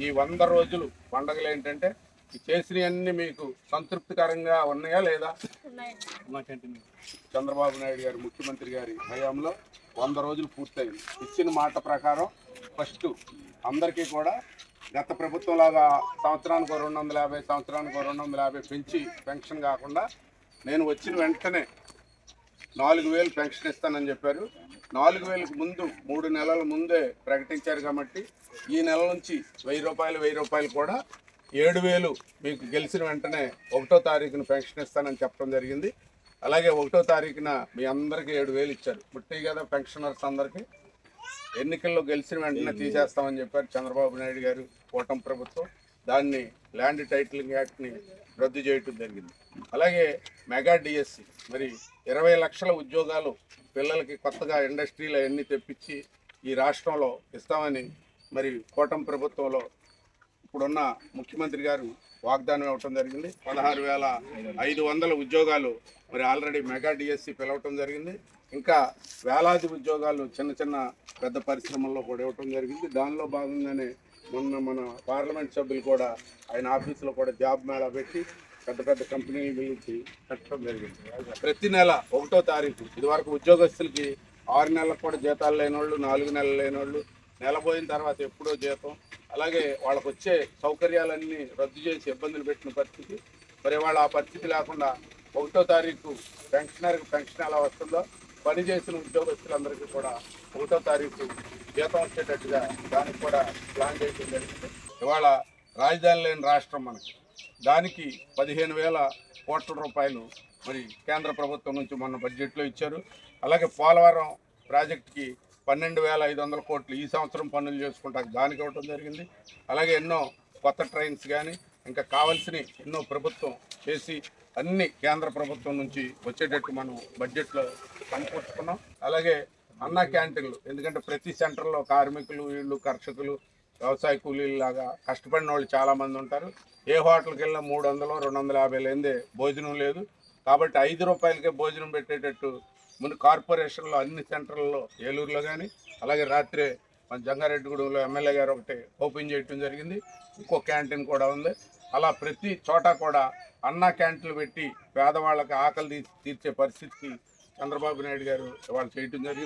ఈ వంద రోజులు పండగలు ఏంటంటే ఈ చేసినవన్నీ మీకు సంతృప్తికరంగా ఉన్నాయా లేదా? చంద్రబాబు నాయుడు గారు ముఖ్యమంత్రి గారి హయాంలో వంద రోజులు పూర్తయింది. ఇచ్చిన మాట ప్రకారం ఫస్ట్ అందరికీ కూడా గత ప్రభుత్వం లాగా సంవత్సరానికి రెండు వందల యాభై సంవత్సరానికి రెండు వందల యాభై పెంచి పెన్షన్ కాకుండా నేను వచ్చిన వెంటనే నాలుగు వేలు పెన్షన్ ఇస్తానని చెప్పారు. నాలుగు వేలకు ముందు మూడు నెలల ముందే ప్రకటించారు కాబట్టి ఈ నెల నుంచి వెయ్యి రూపాయలు వెయ్యి రూపాయలు కూడా ఏడు వేలు మీకు గెలిచిన వెంటనే ఒకటో తారీఖున పెన్షన్ ఇస్తానని చెప్పడం జరిగింది. అలాగే ఒకటో తారీఖున మీ అందరికీ ఏడు వేలు ఇచ్చారు. పుట్టి కదా పెన్షనర్స్ అందరికీ. ఎన్నికల్లో గెలిచిన వెంటనే తీసేస్తామని చెప్పారు చంద్రబాబు నాయుడు గారు కూటమి ప్రభుత్వం. దాన్ని ల్యాండ్ టైటిలింగ్ యాక్ట్ని రద్దు చేయటం జరిగింది. అలాగే మెగా డిఎస్సి మరి ఇరవై లక్షల ఉద్యోగాలు పిల్లలకి కొత్తగా ఇండస్ట్రీలు అవన్నీ తెప్పించి ఈ రాష్ట్రంలో ఇస్తామని మరి కూటమి ప్రభుత్వంలో ఇప్పుడున్న ముఖ్యమంత్రి గారు వాగ్దానం ఇవ్వటం జరిగింది. పదహారు వేల ఐదు వందల ఉద్యోగాలు మరి ఆల్రెడీ మెగా డిఎస్సి పిలవటం జరిగింది. ఇంకా వేలాది ఉద్యోగాలు చిన్న చిన్న పెద్ద పరిశ్రమల్లో కూడా ఇవ్వటం జరిగింది. దానిలో భాగంగానే మొన్న మన పార్లమెంట్ సభ్యులు కూడా ఆయన ఆఫీసులో కూడా జాబ్ మేళా పెట్టి పెద్ద పెద్ద కంపెనీలు పిలిచి కట్టడం జరిగింది. ప్రతి నెల ఒకటో తారీఖు ఇదివరకు ఉద్యోగస్తులకి ఆరు నెలలకు కూడా జీతాలు లేని వాళ్ళు నాలుగు నెలలు లేని వాళ్ళు నెల పోయిన తర్వాత ఎప్పుడో జీతం అలాగే వాళ్ళకు వచ్చే సౌకర్యాలన్నీ రద్దు చేసి ఇబ్బందులు పెట్టిన పరిస్థితి. మరి వాళ్ళ ఆ పరిస్థితి లేకుండా ఒకటో తారీఖు పెన్షనర్కి పెన్షన్ ఎలా వస్తుందో పని చేసిన ఉద్యోగస్తులందరికీ కూడా ఒకటో తారీఖు జీతం వచ్చేటట్టుగా దానికి కూడా ప్లాన్ చేయడం జరిగింది. ఇవాళ రాజధాని లేని రాష్ట్రం మనకి. దానికి పదిహేను వేల కోట్ల రూపాయలు మరి కేంద్ర ప్రభుత్వం నుంచి మొన్న బడ్జెట్లో ఇచ్చారు. అలాగే పోలవరం ప్రాజెక్టుకి పన్నెండు వేల ఐదు వందల కోట్లు ఈ సంవత్సరం పనులు చేసుకుంటా దానికి ఇవ్వడం జరిగింది. అలాగే ఎన్నో కొత్త ట్రైన్స్ కానీ ఇంకా కావాల్సిన ఎన్నో ప్రభుత్వం చేసి అన్ని కేంద్ర ప్రభుత్వం నుంచి వచ్చేటట్టు మనం బడ్జెట్లో సమకూర్చుకున్నాం అలాగే అన్న క్యాంటీన్లు ఎందుకంటే ప్రతి సెంటర్లో కార్మికులు వీళ్ళు కర్షకులు వ్యవసాయ కూలీలు లాగా కష్టపడిన వాళ్ళు చాలామంది ఉంటారు. ఏ హోటల్కి వెళ్ళినా మూడు వందలు రెండు వందల యాభై లేదే భోజనం లేదు. కాబట్టి ఐదు రూపాయలకే భోజనం పెట్టేటట్టు ముందు కార్పొరేషన్లో అన్ని సెంటర్లలో ఏలూరులో కానీ అలాగే రాత్రి మన జంగారెడ్డిగూడెంలో ఎమ్మెల్యే గారు ఒకటి ఓపెన్ చేయటం జరిగింది. ఇంకో క్యాంటీన్ కూడా ఉంది. అలా ప్రతి చోట కూడా అన్న క్యాంటీన్లు పెట్టి పేదవాళ్ళకి ఆకలి తీర్చే పరిస్థితికి చంద్రబాబు నాయుడు గారు వాళ్ళు చేయటం జరిగింది.